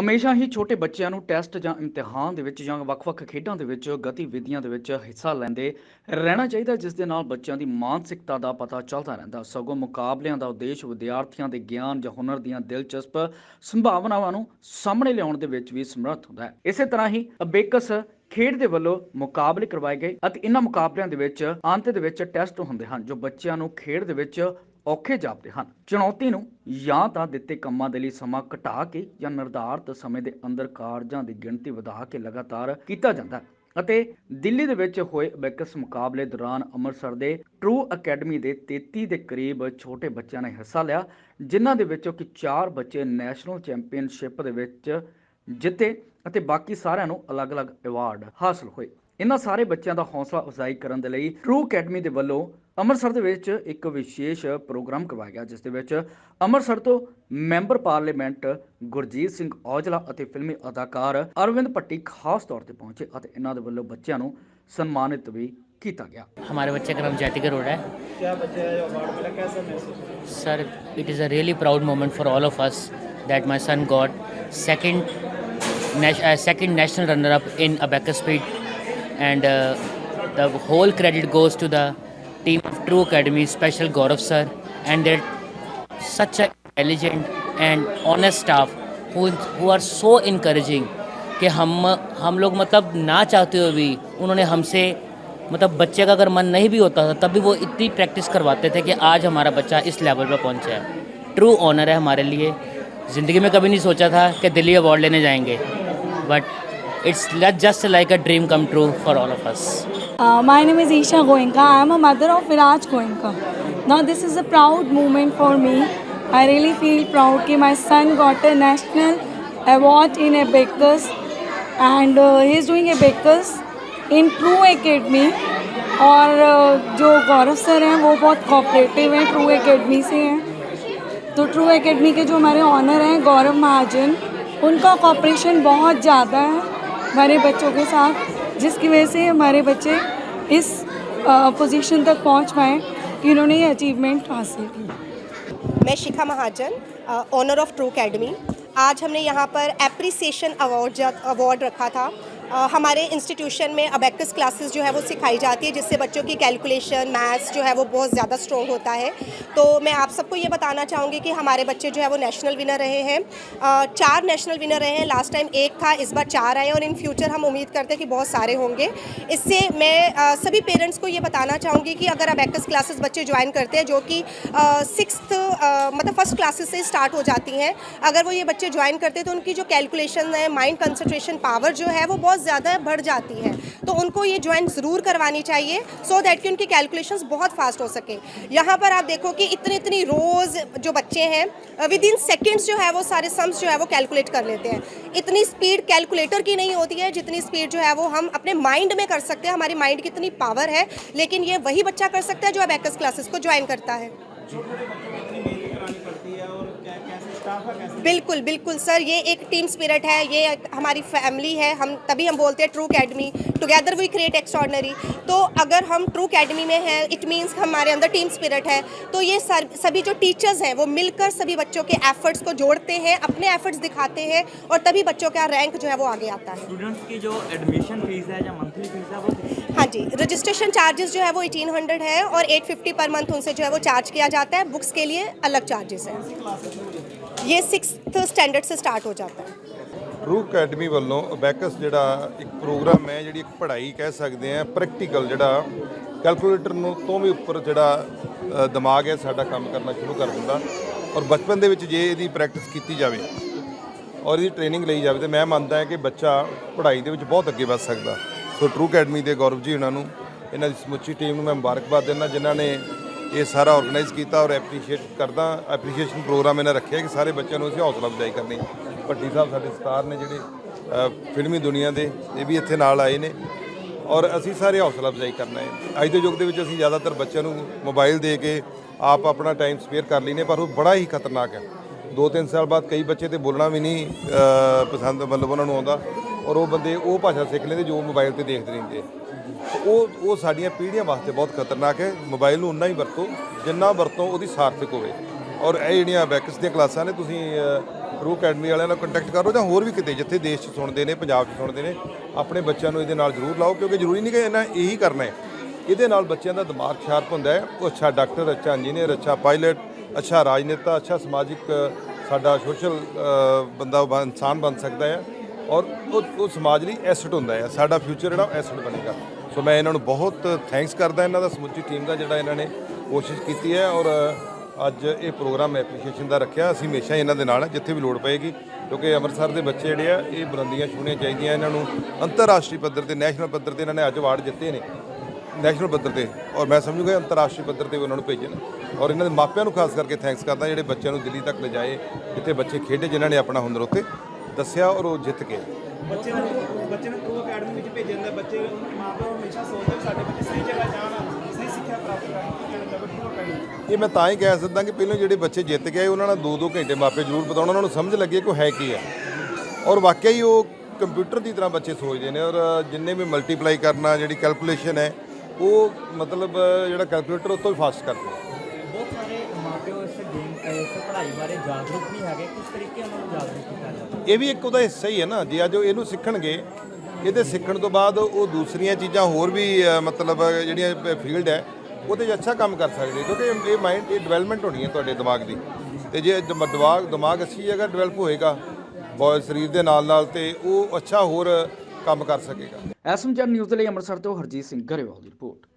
ਹਮੇਸ਼ਾ ਹੀ ਛੋਟੇ ਬੱਚਿਆਂ ਨੂੰ ਟੈਸਟ ਜਾਂ ਇਮਤਿਹਾਨ ਦੇ ਵਿੱਚ ਜਾਂ ਵੱਖ-ਵੱਖ ਖੇਡਾਂ ਦੇ ਵਿੱਚ ਗਤੀਵਿਧੀਆਂ ਦੇ ਵਿੱਚ ਹਿੱਸਾ ਲੈਂਦੇ ਰਹਿਣਾ ਚਾਹੀਦਾ, ਜਿਸ ਦੇ ਨਾਲ ਬੱਚਿਆਂ ਦੀ ਮਾਨਸਿਕਤਾ ਦਾ ਪਤਾ ਚੱਲਦਾ ਰਹਿੰਦਾ। ਸਗੋਂ ਮੁਕਾਬਲਿਆਂ ਦਾ ਉਦੇਸ਼ ਵਿਦਿਆਰਥੀਆਂ ਦੇ ਗਿਆਨ ਜਾਂ ਹੁਨਰ ਦੀਆਂ ਦਿਲਚਸਪ ਸੰਭਾਵਨਾਵਾਂ ਨੂੰ ਸਾਹਮਣੇ ਲਿਆਉਣ ਦੇ ਵਿੱਚ ਵੀ ਸਮਰੱਥ ਹੁੰਦਾ ਹੈ। ਇਸੇ ਤਰ੍ਹਾਂ ਹੀ ਅਬੇਕਸ ਖੇਡ ਦੇ ਵੱਲੋਂ ਮੁਕਾਬਲੇ ਕਰਵਾਏ ਗਏ ਅਤੇ ਇਹਨਾਂ ਮੁਕਾਬਲਿਆਂ ਦੇ ਵਿੱਚ ਅੰਤ ਦੇ ਵਿੱਚ ਟੈਸਟ ਹੁੰਦੇ ਹਨ, ਜੋ ਬੱਚਿਆਂ ਨੂੰ ਖੇਡ ਦੇ ਵਿੱਚ ਔਖੇ ਜਾਪਦੇ ਹਨ। ਚੁਣੌਤੀ ਨੂੰ ਜਾਂ ਤਾਂ ਦਿੱਤੇ ਕੰਮਾਂ ਦੇ ਲਈ ਸਮਾਂ ਘਟਾ ਕੇ ਜਾਂ ਨਿਰਧਾਰਤ ਸਮੇਂ ਦੇ ਅੰਦਰ ਕਾਰਜਾਂ ਦੀ ਗਿਣਤੀ ਵਧਾ ਕੇ ਲਗਾਤਾਰ ਕੀਤਾ ਜਾਂਦਾ ਅਤੇ ਦਿੱਲੀ ਦੇ ਵਿੱਚ ਹੋਏ ਬੈਕਸ ਮੁਕਾਬਲੇ ਦੌਰਾਨ ਅੰਮ੍ਰਿਤਸਰ ਦੇ ਟਰੂ ਅਕੈਡਮੀ ਦੇ 33 ਦੇ ਕਰੀਬ ਛੋਟੇ ਬੱਚਿਆਂ ਨੇ ਹਿੱਸਾ ਲਿਆ, ਜਿਨ੍ਹਾਂ ਦੇ ਵਿੱਚੋਂ ਕਿ 4 ਬੱਚੇ ਨੈਸ਼ਨਲ ਚੈਂਪੀਅਨਸ਼ਿਪ ਦੇ ਵਿੱਚ ਜਿੱਤੇ ਅਤੇ ਬਾਕੀ ਸਾਰਿਆਂ ਨੂੰ ਅਲੱਗ-ਅਲੱਗ ਅਵਾਰਡ ਹਾਸਲ ਹੋਏ। ਇਹਨਾਂ ਸਾਰੇ ਬੱਚਿਆਂ ਦਾ ਹੌਸਲਾ ਅਫਜ਼ਾਈ ਕਰਨ ਦੇ ਲਈ ਟਰੂ ਅਕੈਡਮੀ ਦੇ ਵੱਲੋਂ ਅੰਮ੍ਰਿਤਸਰ ਦੇ ਵਿੱਚ ਇੱਕ ਵਿਸ਼ੇਸ਼ ਪ੍ਰੋਗਰਾਮ ਕਰਵਾਇਆ ਗਿਆ ਜਿਸ ਦੇ ਵਿੱਚ ਅੰਮ੍ਰਿਤਸਰ ਤੋਂ ਮੈਂਬਰ ਪਾਰਲੀਮੈਂਟ ਗੁਰਜੀਤ ਸਿੰਘ ਔਜਲਾ ਅਤੇ ਫਿਲਮੀ ਅਦਾਕਾਰ ਅਰਵਿੰਦ ਭੱਟੀ ਖਾਸ ਤੌਰ ਤੇ ਪਹੁੰਚੇ ਅਤੇ ਇਹਨਾਂ ਦੇ ਵੱਲੋਂ ਬੱਚਿਆਂ ਨੂੰ ਸਨਮਾਨਿਤ ਵੀ ਕੀਤਾ ਗਿਆ हमारे बच्चे का नाम जैतिक अरोड़ा है क्या बच्चे है अवार्ड मिला कैसा महसूस हुआ? Sir it is a really proud moment for all of us that my son got second second national runner up in abacus speed and uh, the whole credit goes to the team of true academy special gaurav sir and their such a intelligent and honest staff who who are so encouraging कि हम हम लोग मतलब ना चाहते हुए भी उन्होंने हमसे मतलब बच्चे का अगर मन नहीं भी होता था तब भी वो इतनी प्रैक्टिस करवाते थे कि आज हमारा बच्चा इस लेवल पर पहुँचा है ट्रू ऑनर है हमारे लिए ज़िंदगी में कभी नहीं सोचा था कि दिल्ली अवार्ड लेने जाएँगे but it's just like a dream come true for all of us Uh, my name is Isha Goenka. I am a mother of Viraj Goenka. Now this is a proud moment for me. I really feel proud that my son got a national award in abacus and uh, he is doing abacus in True Academy. और uh, जो गौरव sir हैं वो बहुत cooperative हैं true academy से हैं तो true academy के जो हमारे ऑनर हैं गौरव महाजन उनका कॉपरेशन बहुत ज़्यादा है हमारे बच्चों के साथ, जिसकी वजह से हमारे बच्चे इस पोजीशन तक पहुँच पाए कि इन्होंने ये अचीवमेंट हासिल की। मैं Shikha Mahajan owner of True Academy आज हमने यहाँ पर एप्रिसिएशन अवार्ड अवार्ड रखा था। हमारे इंस्टीट्यूशन में अबेकस क्लासेस जो है वो सिखाई जाती है, जिससे बच्चों की कैलकुलेशन मैथ्स जो है वो बहुत ज़्यादा स्ट्रॉन्ग होता है। तो मैं आप सबको ये बताना चाहूँगी कि हमारे बच्चे जो है वो नेशनल विनर रहे हैं। चार नेशनल विनर रहे हैं। लास्ट टाइम एक था, इस बार चार आए और इन फ्यूचर हम उम्मीद करते हैं कि बहुत सारे होंगे। इससे मैं सभी पेरेंट्स को ये बताना चाहूँगी कि अगर अबेकस क्लासेस बच्चे ज्वाइन करते हैं, जो कि सिक्स मतलब फ़र्स्ट क्लासेस से स्टार्ट हो जाती हैं, अगर वो ये बच्चे ज्वाइन करते हैं तो उनकी जो कैलकुलेशन है माइंड कंसनट्रेशन पावर जो है वो बहुत ज़्यादा बढ़ जाती है। तो उनको ये ज्वाइन ज़रूर करवानी चाहिए सो so दैट कि उनकी कैलकुलेशंस बहुत फास्ट हो सके। यहाँ पर आप देखो कि इतनी इतनी रोज़ जो बच्चे हैं विद इन सेकेंड्स जो है वो सारे सम्स जो है वो कैलकुलेट कर लेते हैं। इतनी स्पीड कैलकुलेटर की नहीं होती है, जितनी स्पीड जो है वो हम अपने माइंड में कर सकते हैं। हमारी माइंड की इतनी पावर है, लेकिन ये वही बच्चा कर सकता है जो अब एक्स क्लासेस को ज्वाइन करता है। बिल्कुल बिल्कुल सर ये एक टीम स्पिरिट है ये हमारी फैमिली है हम तभी हम बोलते हैं True Academy together we create extraordinary तो अगर हम ट्रू अकेडमी में हैं इट मीन्स हमारे अंदर टीम स्पिरिट है तो ये सर सभी जो टीचर्स हैं वो मिलकर सभी बच्चों के एफर्ट्स को जोड़ते हैं अपने एफर्ट्स दिखाते हैं और तभी बच्चों का रैंक जो है वो आगे आता है। स्टूडेंट्स की जो एडमिशन फ़ीस है या मंथली फ़ीस है वो हाँ? जी रजिस्ट्रेशन चार्जेस जो है वो एटीन हंड्रेड है और एट फिफ्टी पर मंथ उनसे जो है वो चार्ज किया जाता है बुक्स के लिए अलग चार्जेस है? ये सिक्स स्टैंडर्ड से स्टार्ट हो जाता है ਰੂ ਅਕੈਡਮੀ ਵੱਲੋਂ ਅਬੈਕਸ ਜਿਹੜਾ ਇੱਕ ਪ੍ਰੋਗਰਾਮ ਹੈ ਜਿਹੜੀ ਇੱਕ ਪੜ੍ਹਾਈ ਕਹਿ ਸਕਦੇ ਆ ਪ੍ਰੈਕਟੀਕਲ ਜਿਹੜਾ ਕੈਲਕੂਲੇਟਰ ਨੂੰ ਤੋਂ ਵੀ ਉੱਪਰ ਜਿਹੜਾ ਅ, ਦਿਮਾਗ ਹੈ ਸਾਡਾ ਕੰਮ ਕਰਨਾ ਸ਼ੁਰੂ ਕਰ ਦਿੰਦਾ ਔਰ ਬਚਪਨ ਦੇ ਵਿੱਚ ਜੇ ਇਹਦੀ ਪ੍ਰੈਕਟਿਸ ਕੀਤੀ ਜਾਵੇ ਔਰ ਇਹਦੀ ਟ੍ਰੇਨਿੰਗ ਲਈ ਜਾਵੇ ਤੇ ਮੈਂ ਮੰਨਦਾ ਹਾਂ ਕਿ ਬੱਚਾ ਪੜ੍ਹਾਈ ਦੇ ਵਿੱਚ ਬਹੁਤ ਅੱਗੇ ਵੱਧ ਸਕਦਾ ਸੋ ਟਰੂ ਅਕੈਡਮੀ ਦੇ ਗੌਰਵ ਜੀ ਉਹਨਾਂ ਨੂੰ ਇਹਨਾਂ ਦੀ ਸਮੁੱਚੀ ਟੀਮ ਨੂੰ ਮੈਂ ਮੁਬਾਰਕਬਾਦ ਦਿੰਦਾ ਜਿਨ੍ਹਾਂ ਨੇ ਇਹ ਸਾਰਾ ਆਰਗੇਨਾਈਜ਼ ਕੀਤਾ ਔਰ ਐਪਰੀਸ਼ੀਏਟ ਕਰਦਾ ਐਪਰੀਸ਼ੀਏਸ਼ਨ ਪ੍ਰੋਗਰਾਮ ਇਹਨਾਂ ਰੱਖਿਆ ਕਿ ਸਾਰੇ ਬੱਚਿਆਂ ਨੂੰ ਅਸੀਂ ਹੌਸਲਾ ਅਫਜ਼ਾਈ ਕਰਨੀ। ਭੱਟੀ ਸਾਹਿਬ ਸਾਡੇ ਸਟਾਰ ਨੇ ਜਿਹੜੇ ਫਿਲਮੀ ਦੁਨੀਆ ਦੇ, ਇਹ ਵੀ ਇੱਥੇ ਨਾਲ ਆਏ ਨੇ। ਔਰ ਅਸੀਂ ਸਾਰੇ ਹੌਸਲਾ ਅਫਜ਼ਾਈ ਕਰਨਾ ਹੈ। ਅੱਜ ਦੇ ਯੁੱਗ ਦੇ ਵਿੱਚ ਅਸੀਂ ਜ਼ਿਆਦਾਤਰ ਬੱਚਿਆਂ ਨੂੰ ਮੋਬਾਈਲ ਦੇ ਕੇ ਆਪ ਆਪਣਾ ਟਾਈਮ ਸਪੇਅਰ ਕਰ ਲੈਨੇ ਪਰ ਉਹ ਬੜਾ ਹੀ ਖਤਰਨਾਕ ਹੈ। ਦੋ ਤਿੰਨ ਸਾਲ ਬਾਅਦ ਕਈ ਬੱਚੇ ਤੇ ਬੋਲਣਾ ਵੀ ਨਹੀਂ ਪਸੰਦ ਮਤਲਬ ਉਹਨਾਂ ਨੂੰ ਆਉਂਦਾ। ਔਰ ਉਹ ਬੰਦੇ, ਉਹ ਭਾਸ਼ਾ ਸਿੱਖ ਲੈਂਦੇ ਜੋ ਮੋਬਾਈਲ ਤੇ ਦੇਖਦੇ ਰਹਿੰਦੇ ਉਹ ਉਹ ਸਾਡੀਆਂ ਪੀੜ੍ਹੀਆਂ ਵਾਸਤੇ ਬਹੁਤ ਖਤਰਨਾਕ ਹੈ। ਮੋਬਾਈਲ ਨੂੰ ਉਨਾ ਹੀ ਵਰਤੋ, ਜਿੰਨਾ ਵਰਤੋਂ ਉਹਦੀ ਸਾਰਥਕ ਹੋਵੇ। ਔਰ ਇਹ ਜਿਹੜੀਆਂ ਬੈਕਸ ਦੀਆਂ ਕਲਾਸਾਂ ਨੇ, ਤੁਸੀਂ ਰੂ ਅਕੈਡਮੀ ਵਾਲਿਆਂ ਨਾਲ ਕੰਟੈਕਟ ਕਰੋ ਜਾਂ ਹੋਰ ਵੀ ਕਿਤੇ, ਜਿੱਥੇ ਦੇਸ਼ 'ਚ ਸੁਣਦੇ ਨੇ, ਪੰਜਾਬ 'ਚ ਸੁਣਦੇ ਨੇ, ਆਪਣੇ ਬੱਚਿਆਂ ਨੂੰ ਇਹਦੇ ਨਾਲ ਜ਼ਰੂਰ ਲਾਓ, ਕਿਉਂਕਿ ਜ਼ਰੂਰੀ ਨਹੀਂ ਕਿ ਇਹਨਾਂ ਇਹੀ ਕਰਨਾ ਹੈ। ਇਹਦੇ ਨਾਲ ਬੱਚਿਆਂ ਦਾ ਦਿਮਾਗ ਸ਼ਾਰਪ ਹੁੰਦਾ ਹੈ। ਉਹ ਅੱਛਾ ਡਾਕਟਰ ਅੱਛਾ ਇੰਜੀਨੀਅਰ ਅੱਛਾ ਪਾਇਲਟ ਅੱਛਾ ਰਾਜਨੇਤਾ, ਅੱਛਾ ਸਮਾਜਿਕ ਸਾਡਾ ਸੋਸ਼ਲ ਬੰਦਾ ਇਨਸਾਨ ਬਣ ਸਕਦਾ ਹੈ। ਔਰ ਉਹ ਉਹ ਸਮਾਜ ਲਈ ਐਸਟ ਹੁੰਦਾ ਹੈ। ਸਾਡਾ ਫਿਊਚਰ ਜਿਹੜਾ ਐਸਟ ਬਣੇਗਾ। ਸੋ ਮੈਂ ਇਹਨਾਂ ਨੂੰ ਬਹੁਤ ਥੈਂਕਸ ਕਰਦਾ ਇਹਨਾਂ ਦਾ, ਸਮੁੱਚੀ ਟੀਮ ਦਾ ਜਿਹੜਾ ਇਹਨਾਂ ਨੇ ਕੋਸ਼ਿਸ਼ ਕੀਤੀ ਹੈ। ਔਰ ਅੱਜ ਇਹ ਪ੍ਰੋਗਰਾਮ ਐਪਰੀਸ਼ੀਏਸ਼ਨ ਦਾ ਰੱਖਿਆ। ਅਸੀਂ ਹਮੇਸ਼ਾ ਹੀ ਇਹਨਾਂ ਦੇ ਨਾਲ, ਜਿੱਥੇ ਵੀ ਲੋੜ ਪਏਗੀ। ਕਿਉਂਕਿ ਅੰਮ੍ਰਿਤਸਰ ਦੇ ਬੱਚੇ ਜਿਹੜੇ ਆ, ਇਹ ਬੁਲੰਦੀਆਂ ਛੂਹਣੀਆਂ ਚਾਹੀਦੀਆਂ ਇਹਨਾਂ ਨੂੰ। ਅੰਤਰਰਾਸ਼ਟਰੀ ਪੱਧਰ ਤੇ ਨੈਸ਼ਨਲ ਪੱਧਰ ਤੇ ਇਹਨਾਂ ਨੇ ਅੱਜ ਅਵਾਰਡ ਜਿੱਤੇ ਨੇ। ਨੈਸ਼ਨਲ ਪੱਧਰ ਤੇ। ਔਰ ਮੈਂ ਸਮਝੂਗਾ ਅੰਤਰਰਾਸ਼ਟਰੀ ਪੱਧਰ ਤੇ ਵੀ ਉਹਨਾਂ ਨੂੰ ਭੇਜਣ। ਔਰ ਇਹਨਾਂ ਦੇ ਮਾਪਿਆਂ ਨੂੰ ਖਾਸ ਕਰਕੇ ਥੈਂਕਸ ਕਰਦਾ, ਜਿਹੜੇ ਬੱਚਿਆਂ ਨੂੰ ਦਿੱਲੀ ਤੱਕ ਲਿਜਾਏ, ਜਿੱਥੇ ਬੱਚੇ ਖੇਡੇ, ਜਿਨ੍ਹਾਂ ਨੇ ਆਪਣਾ ਹੁਨਰ ਉੱਤੇ ਦੱਸਿਆ ਔਰ ਉਹ ਜਿੱਤ ਗਏ। ਬੱਚੇ ਨੂੰ ਬੱਚੇ ਨੂੰ ਟਰੂ ਅਕੈਡਮੀ ਵਿੱਚ ਭੇਜਣ ਦਾ ਬੱਚੇ ਮਾਪੇ ਹਮੇਸ਼ਾ ਸੋਚਦੇ ਵੀ ਸਾਡੇ ਬੱਚੇ ਸਹੀ ਜਗ੍ਹਾ ਜਾਣ ਸਹੀ ਸਿੱਖਿਆ ਪ੍ਰਾਪਤ ਕਰਨ ਕੀ ਕਹਿਣਾ ਚਾਹੋਗੇ ਟਰੂ ਅਕੈਡਮੀ ਇਹ ਮੈਂ ਤਾਂ ਹੀ ਕਹਿ ਸਕਦਾ ਕਿ ਪਹਿਲਾਂ ਜਿਹੜੇ ਬੱਚੇ ਜਿੱਤ ਗਏ ਉਹਨਾਂ ਨਾਲ 2-2 ਘੰਟੇ ਮਾਪੇ ਜ਼ਰੂਰ ਬਤਾਉਣ ਉਹਨਾਂ ਨੂੰ ਸਮਝ ਲੱਗੇ ਕਿ ਉਹ ਹੈ ਕੀ ਹੈ ਔਰ ਵਾਕਿਆ ਹੀ ਉਹ ਕੰਪਿਊਟਰ ਦੀ ਤਰ੍ਹਾਂ ਬੱਚੇ ਸੋਚਦੇ ਨੇ ਔਰ ਜਿੰਨੇ ਵੀ ਮਲਟੀਪਲਾਈ ਕਰਨਾ ਜਿਹੜੀ ਕੈਲਕੂਲੇਸ਼ਨ ਹੈ ਉਹ ਮਤਲਬ ਜਿਹੜਾ ਕੈਲਕੂਲੇਟਰ ਉਹ ਤੋਂ ਵੀ ਫਾਸਟ ਕਰਦੇ ਬਹੁਤ ਸਾਰੇ ਮਾਪਿਓ ਇਸ ਗੇਮ ਪੜ੍ਹਾਈ ਬਾਰੇ ਜਾਗਰੂਕ ਨਹੀਂ ਹੈਗੇ। ਕਿਸ ਤਰੀਕੇ ਨਾਲ ਉਹਨੂੰ ਜਾਗਰੂਕ ਕੀਤਾ ਜਾਵੇ? ਇਹ ਵੀ ਇੱਕ ਉਹਦਾ ਹਿੱਸਾ ਹੀ ਹੈ ਨਾ। ਜੇ ਅੱਜ ਉਹ ਇਹਨੂੰ ਸਿੱਖਣਗੇ ਇਹਦੇ ਸਿੱਖਣ ਤੋਂ ਬਾਅਦ ਉਹ ਦੂਸਰੀਆਂ ਚੀਜ਼ਾਂ ਹੋਰ ਵੀ ਮਤਲਬ ਜਿਹੜੀਆਂ ਫੀਲਡ ਹੈ ਉਹਦੇ 'ਚ ਅੱਛਾ ਕੰਮ ਕਰ ਸਕਦੇ। ਕਿਉਂਕਿ ਇਹ ਮਾਈਂਡ ਇਹ ਡਿਵੈਲਪਮੈਂਟ ਹੋਣੀ ਹੈ ਤੁਹਾਡੇ ਦਿਮਾਗ ਦੀ। ਤੇ ਜੇ ਦਿਮ- ਦਿਮਾਗ ਦਿਮਾਗ ਅੱਛੀ ਜਗ੍ਹਾ ਡਿਵੈਲਪ ਹੋਏਗਾ ਬੋਏ ਸਰੀਰ ਦੇ ਨਾਲ ਨਾਲ ਤੇ ਉਹ ਅੱਛਾ ਹੋਰ ਕੰਮ ਕਰ ਸਕੇਗਾ। ਐਸਐਮਜੀ ਨਿਊਜ਼ ਦੇ ਲਈ ਅੰਮ੍ਰਿਤਸਰ ਤੋਂ ਹਰਜੀਤ ਸਿੰਘ ਗਰੇਵਾਲ ਦੀ ਰਿਪੋਰਟ।